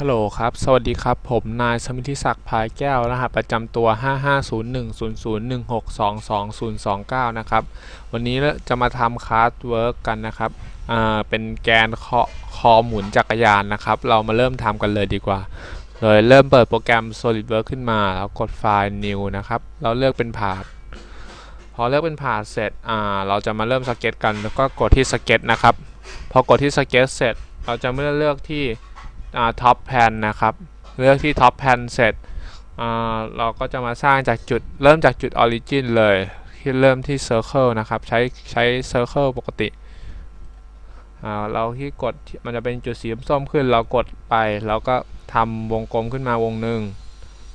ฮัลโหลครับ สวัสดีครับ ผมนายสมิธิศักดิ์พายแก้ว รหัสประจำตัว 5501001622029นะครับ วันนี้จะมาทำคลาสเวิร์กกันนะครับ อ่า เป็นแกนคอคอหมุนจักรยานนะครับ เรามาเริ่มทำกันเลยดีกว่า โดยเริ่มเปิดโปรแกรม SolidWorks ขึ้นมา แล้วกดไฟล์ New นะครับ เราเลือกเป็นผาดพอเลือกเป็นผาดเสร็จ อ่า เราจะมาเริ่มสเก็ตกัน แล้วก็กดที่สเก็ตนะครับ พอกดที่สเก็ตเสร็จ เราจะไม่เลือกที่ ท็อปแพนนะครับ เลือกที่ท็อปแพนเสร็จเราก็จะมาสร้างจากจุดเริ่มจากจุดออริจินเลยที่เริ่มที่ Circle นะครับ ใช้ใช้ Circle ปกติ เราที่กดมันจะเป็นจุดสีส้มขึ้น เรากดไปแล้วก็ทำวงกลมขึ้นมาวงหนึ่ง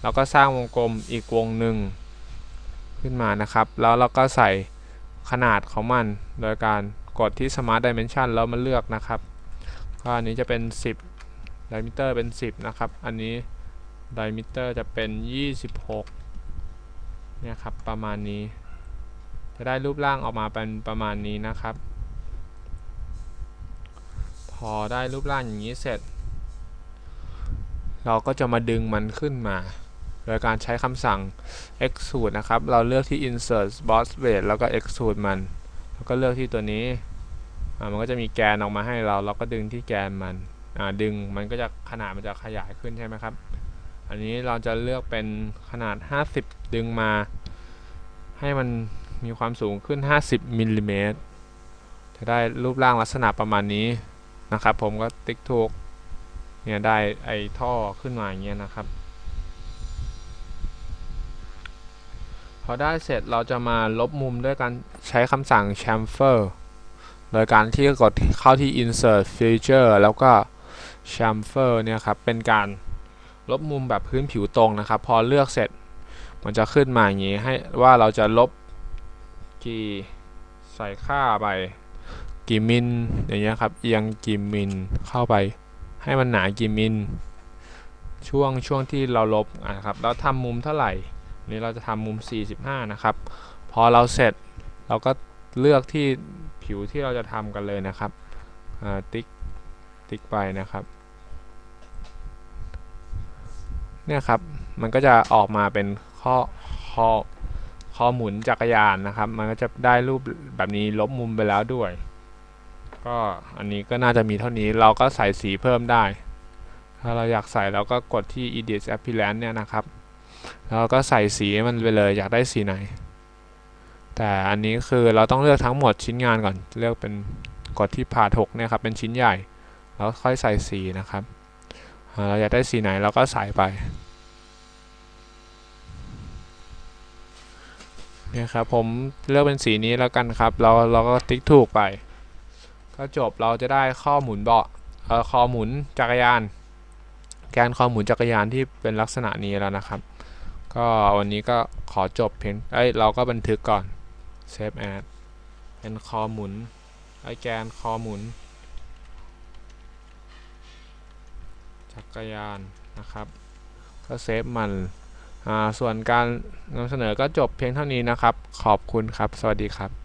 แล้วก็สร้างวงกลมอีกวงหนึ่งขึ้นมานะครับ แล้วเราก็ใส่ขนาดของมัน โดยการกดที่ Smart Dimension แล้วมาเลือกนะครับก็อันนี้จะเป็น 10 ดมิเตอร์เป็น 10 นะครับ อันนี้ไดมิเตอร์จะเป็น 26 เนี่ยครับ ประมาณนี้ จะได้รูปร่างออกมาเป็นประมาณนี้นะครับ พอได้รูปร่างอย่างนี้เสร็จ เราก็จะมาดึงมันขึ้นมา โดยการใช้คำสั่ง extrude นะครับ เราเลือกที่ insert boss weight แล้วก็ extrude มัน แล้วก็เลือกที่ตัวนี้ มันก็จะมีแกนออกมาให้เรา เราก็ดึงที่แกนมัน ดึงมันก็จะขนาดมันจะขยายขึ้นใช่ไหมครับ อันนี้เราจะเลือกเป็นขนาด 50 ดึงมา ให้มันมีความสูงขึ้น 50มิลลิเมตรจะได้รูปร่างลักษณะประมาณนี้นะครับผมก็ติ๊กถูกเนี่ยได้ไอท่อขึ้นมาอย่างเงี้ยนะครับ พอได้เสร็จเราจะมาลบมุมด้วยการใช้คำสั่ง chamfer โดยการที่กดเข้าที่ insert feature แล้วก็ chamfer เนี่ยครับเป็นการลบมุมแบบพื้นผิวตรงนะครับ พอเลือกเสร็จมันจะขึ้นมาอย่างนี้ให้ว่าเราจะลบกี่ใส่ค่าไปกี่มิลอย่างเงี้ยครับเอียงกี่มิลเข้าไป ให้มันหนากี่มิลช่วงช่วงที่เราลบนะครับแล้วทำมุมเท่าไหร่นี่เราจะทำมุม 45 นะครับ พอเราเสร็จเราก็เลือกที่ผิวที่เราจะทำกันเลยนะครับติ๊ก ติ๊กไปนะครับเนี่ยครับมันก็จะออกมาเป็นข้อข้อข้อหมุนจักรยานนะครับ มันก็จะได้รูปแบบนี้ลบมุมไปแล้วด้วย ก็อันนี้ก็น่าจะมีเท่านี้เราก็ใส่สีเพิ่มได้ ถ้าเราอยากใส่เราก็กดที่ edit appearance เนี่ยนะครับแล้วก็ใส่สีมันไปเลยอยากได้สีไหน แต่อันนี้คือเราต้องเลือกทั้งหมดชิ้นงานก่อนเลือกเป็นกดที่ผ่าถกเนี่ยครับเป็นชิ้นใหญ่ แล้วค่อยใส่สีนะครับเราอยากได้สีไหนเราก็ใส่ไปเนี่ยครับผมเลือกเป็นสีนี้แล้วกันครับ เราเราก็ติ๊กถูกไป ก็จบเราจะได้ข้อหมุนเบาะเออคอหมุนจักรยาน แกนคอหมุนจักรยานที่เป็นลักษณะนี้แล้วนะครับ ก็วันนี้ก็ขอจบเพียงเอ้ยเราก็บันทึกก่อน Save As เป็นคอหมุนไอแกนคอหมุน จักรยานนะครับ ก็เซฟมันส่วนการนำเสนอก็จบเพียงเท่านี้นะครับ ขอบคุณครับ สวัสดีครับ